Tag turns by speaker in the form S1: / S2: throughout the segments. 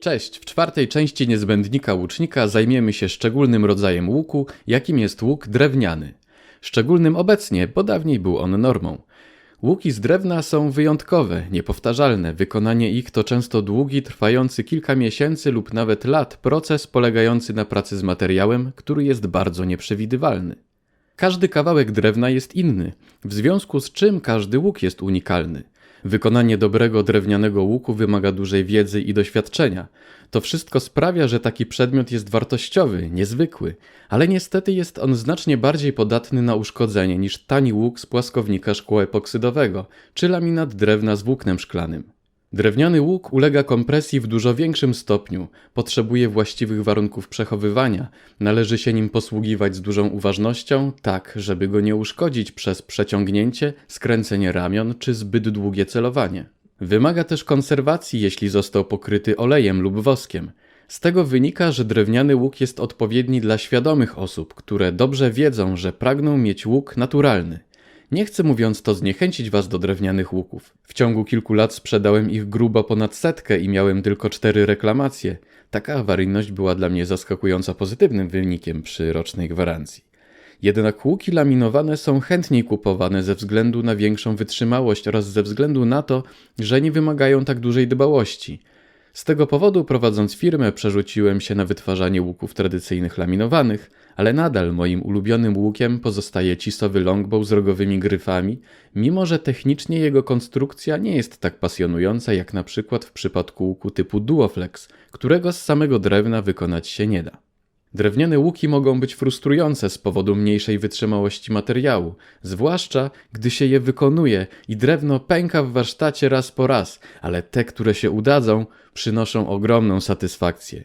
S1: Cześć, w czwartej części niezbędnika łucznika zajmiemy się szczególnym rodzajem łuku, jakim jest łuk drewniany. Szczególnym obecnie, bo dawniej był on normą. Łuki z drewna są wyjątkowe, niepowtarzalne. Wykonanie ich to często długi, trwający kilka miesięcy lub nawet lat proces polegający na pracy z materiałem, który jest bardzo nieprzewidywalny. Każdy kawałek drewna jest inny, w związku z czym każdy łuk jest unikalny. Wykonanie dobrego drewnianego łuku wymaga dużej wiedzy i doświadczenia. To wszystko sprawia, że taki przedmiot jest wartościowy, niezwykły, ale niestety jest on znacznie bardziej podatny na uszkodzenie niż tani łuk z płaskownika szkła epoksydowego czy laminat drewna z włóknem szklanym. Drewniany łuk ulega kompresji w dużo większym stopniu, potrzebuje właściwych warunków przechowywania, należy się nim posługiwać z dużą uważnością, tak żeby go nie uszkodzić przez przeciągnięcie, skręcenie ramion czy zbyt długie celowanie. Wymaga też konserwacji, jeśli został pokryty olejem lub woskiem. Z tego wynika, że drewniany łuk jest odpowiedni dla świadomych osób, które dobrze wiedzą, że pragną mieć łuk naturalny. Nie chcę mówiąc to zniechęcić was do drewnianych łuków. W ciągu kilku lat sprzedałem ich grubo ponad setkę i miałem tylko cztery reklamacje. Taka awaryjność była dla mnie zaskakująco pozytywnym wynikiem przy rocznej gwarancji. Jednak łuki laminowane są chętniej kupowane ze względu na większą wytrzymałość oraz ze względu na to, że nie wymagają tak dużej dbałości. Z tego powodu, prowadząc firmę, przerzuciłem się na wytwarzanie łuków tradycyjnych laminowanych, ale nadal moim ulubionym łukiem pozostaje cisowy longbow z rogowymi gryfami, mimo że technicznie jego konstrukcja nie jest tak pasjonująca jak na przykład w przypadku łuku typu Duoflex, którego z samego drewna wykonać się nie da. Drewniane łuki mogą być frustrujące z powodu mniejszej wytrzymałości materiału, zwłaszcza gdy się je wykonuje i drewno pęka w warsztacie raz po raz, ale te, które się udadzą, przynoszą ogromną satysfakcję.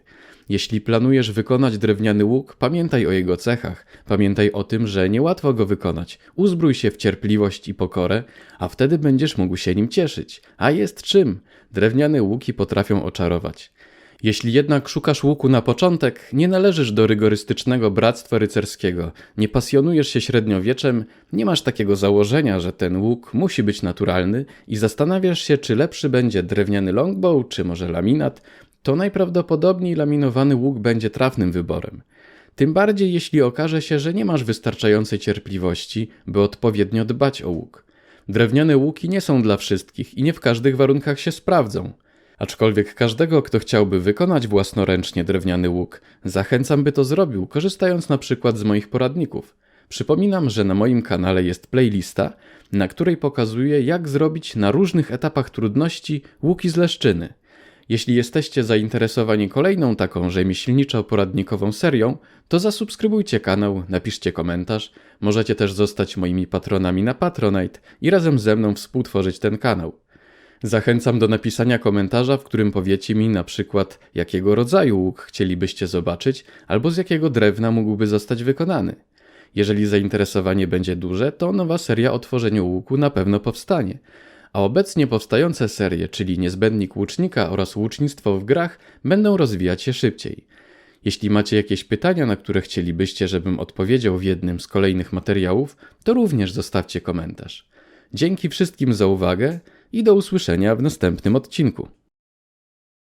S1: Jeśli planujesz wykonać drewniany łuk, pamiętaj o jego cechach, pamiętaj o tym, że niełatwo go wykonać. Uzbrój się w cierpliwość i pokorę, a wtedy będziesz mógł się nim cieszyć. A jest czym? Drewniane łuki potrafią oczarować. Jeśli jednak szukasz łuku na początek, nie należysz do rygorystycznego bractwa rycerskiego, nie pasjonujesz się średniowieczem, nie masz takiego założenia, że ten łuk musi być naturalny i zastanawiasz się, czy lepszy będzie drewniany longbow, czy może laminat, to najprawdopodobniej laminowany łuk będzie trafnym wyborem. Tym bardziej jeśli okaże się, że nie masz wystarczającej cierpliwości, by odpowiednio dbać o łuk. Drewniane łuki nie są dla wszystkich i nie w każdych warunkach się sprawdzą. Aczkolwiek każdego, kto chciałby wykonać własnoręcznie drewniany łuk, zachęcam, by to zrobił, korzystając na przykład z moich poradników. Przypominam, że na moim kanale jest playlista, na której pokazuję, jak zrobić na różnych etapach trudności łuki z leszczyny. Jeśli jesteście zainteresowani kolejną taką rzemieślniczo-poradnikową serią, to zasubskrybujcie kanał, napiszcie komentarz, możecie też zostać moimi patronami na Patronite i razem ze mną współtworzyć ten kanał. Zachęcam do napisania komentarza, w którym powiecie mi na przykład, jakiego rodzaju łuk chcielibyście zobaczyć, albo z jakiego drewna mógłby zostać wykonany. Jeżeli zainteresowanie będzie duże, to nowa seria o tworzeniu łuku na pewno powstanie. A obecnie powstające serie, czyli Niezbędnik Łucznika oraz Łucznictwo w grach, będą rozwijać się szybciej. Jeśli macie jakieś pytania, na które chcielibyście, żebym odpowiedział w jednym z kolejnych materiałów, to również zostawcie komentarz. Dzięki wszystkim za uwagę i do usłyszenia w następnym odcinku.